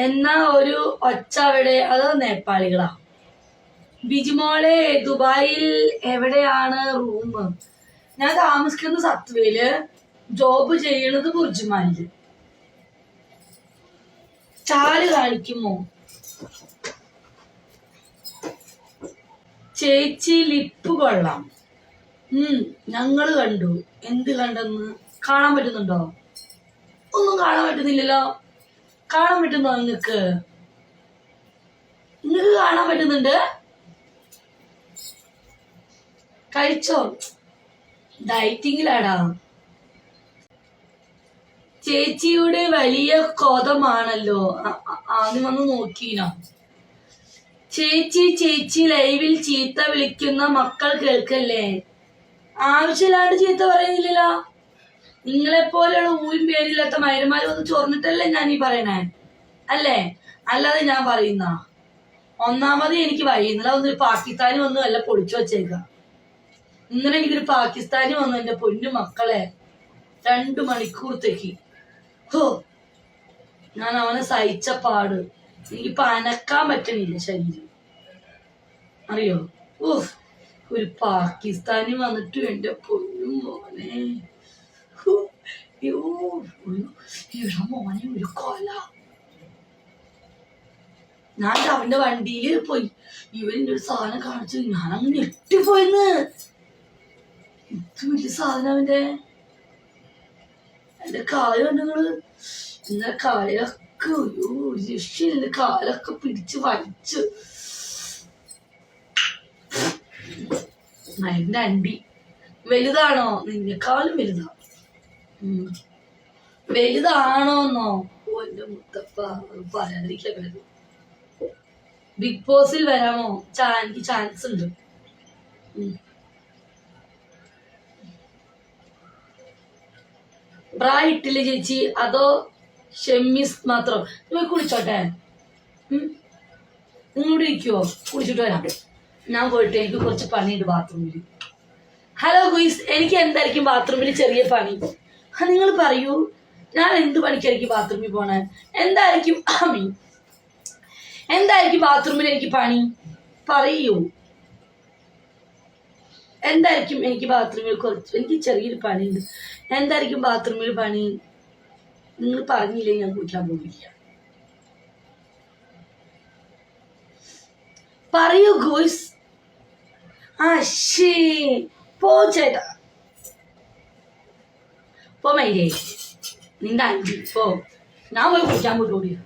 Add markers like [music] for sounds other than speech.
എന്നാ ഒരു ഒച്ച അവിടെ അത് നേപ്പാളികളാ. ബിജിമോളെ ദുബായിൽ എവിടെയാണ് റൂം ഞാൻ താമസിക്കുന്ന സത്വയിൽ ജോബ് ചെയ്യണത് ബുർജുമാനിൽ ചാൽ കാണിക്കുമോ? ചേച്ചി ലിപ്പ് കൊള്ളാം. ഉം ഞങ്ങൾ കണ്ടു. എന്ത് കണ്ടെന്ന്? കാണാൻ പറ്റുന്നുണ്ടോ? ഒന്നും കാണാൻ പറ്റുന്നില്ലല്ലോ. കാണാൻ പറ്റുന്നോ നിങ്ങക്ക്? നിങ്ങക്ക് കാണാൻ പറ്റുന്നുണ്ട്? കഴിച്ചോ? ഡയറ്റിങ്ങിലാടാ. ചേച്ചിയുടെ വലിയ കോതമാണല്ലോ. ആദ്യം വന്ന് നോക്കീനോ. ചേച്ചി ചേച്ചി ലൈവിൽ ചീത്ത വിളിക്കുന്ന മക്കൾ കേൾക്കല്ലേ? ആവശ്യമില്ലാണ്ട് ചീത്ത പറയുന്നില്ലല്ലോ. നിങ്ങളെ പോലെയുള്ള ഊരും പേരില്ലാത്ത മയന്മാരും ഒന്ന് ചൊറിഞ്ഞിട്ടല്ലേ ഞാൻ ഈ പറയണേ? അല്ലേ? അല്ലാതെ ഞാൻ പറയുന്ന ഒന്നാമത് എനിക്ക് വൈകുന്നേരം ഒന്ന് പാകിസ്ഥാനി വന്ന് അല്ല പൊളിച്ചു വച്ചേക്കാം. ഇന്നലെ എനിക്കൊരു പാകിസ്ഥാനി വന്നു എന്റെ പൊന്നു മക്കളെ. രണ്ടു മണിക്കൂർത്തേക്ക്. ഹോ ഞാൻ അവനെ സഹിച്ച പാട്. എനിക്ക് അനക്കാൻ പറ്റണില്ല ശരീരം. അറിയോ? ഓഹ് ഒരു പാകിസ്ഥാനി വന്നിട്ട് എന്റെ പൊന്നും മോനെ. ഒരു- ഇവിടെ മോനെ ഒരു കൊല. ഞാൻ അവന്റെ വണ്ടിയിൽ പോയി. ഇവന്റെ ഒരു സാധനം കാണിച്ചു. ഞാൻ അങ്ങ് ഞെട്ടിപ്പോയിന്ന്. ഇത് വലിയ സാധനം അവന്റെ. എന്റെ കാൽ കണ്ടു നിങ്ങൾ? ഇന്നലെ കാലൊക്കെ ഒരു രക്ഷയില്ല. കാലൊക്കെ പിടിച്ച് വലിച്ചു. അതിന്റെ അണ്ടി. വലുതാണോ? നിന്നെക്കാളും വലുതാ. ഉം. വലുതാണോന്നോ? എന്റെ മുത്തപ്പ പറയാതിരിക്കാൻ ബിഗ് ബോസിൽ വരാമോ? എനിക്ക് ചാൻസ് ഉണ്ട്. ബ്രാ ഇട്ടില്ലേ ചേച്ചി അതോ ഷെമ്മിസ് മാത്രം? നിങ്ങൾ കുളിച്ചോട്ടെ. നിങ്ങളോട് ഇരിക്കുവോ? കുളിച്ചിട്ട് വരാം. ഞാൻ പോയിട്ട് എനിക്ക് കുറച്ച് പണിയുണ്ട് ബാത്റൂമിൽ ഹലോ ഗുയിസ് എനിക്ക് എന്തായിരിക്കും ബാത്റൂമിൽ ചെറിയ പണി? നിങ്ങൾ പറയൂ. ഞാൻ എന്ത് പണിക്കായിരിക്കും ബാത്റൂമിൽ പോണേ? എന്തായിരിക്കും? [clears throat] മീൻ എന്തായിരിക്കും ബാത്റൂമിൽ എനിക്ക് പണി? പറയൂ. എന്തായിരിക്കും എനിക്ക് ബാത്റൂമിൽ കുറച്ച് എനിക്ക് ചെറിയൊരു പണിയുണ്ട്. എന്തായിരിക്കും ബാത്റൂമിൽ പണി? നിങ്ങൾ പറഞ്ഞില്ലേ ഞാൻ കുളിക്കാൻ പോകില്ല പറയൂ ഗോയ്സ് ആ ശേ പോ ചേട്ടാ. പോ മൈരേ. നിന്റെ അഞ്ചി പോ ഞാൻ പോയി കുളിക്കാൻ പോയിട്ടോടിയാ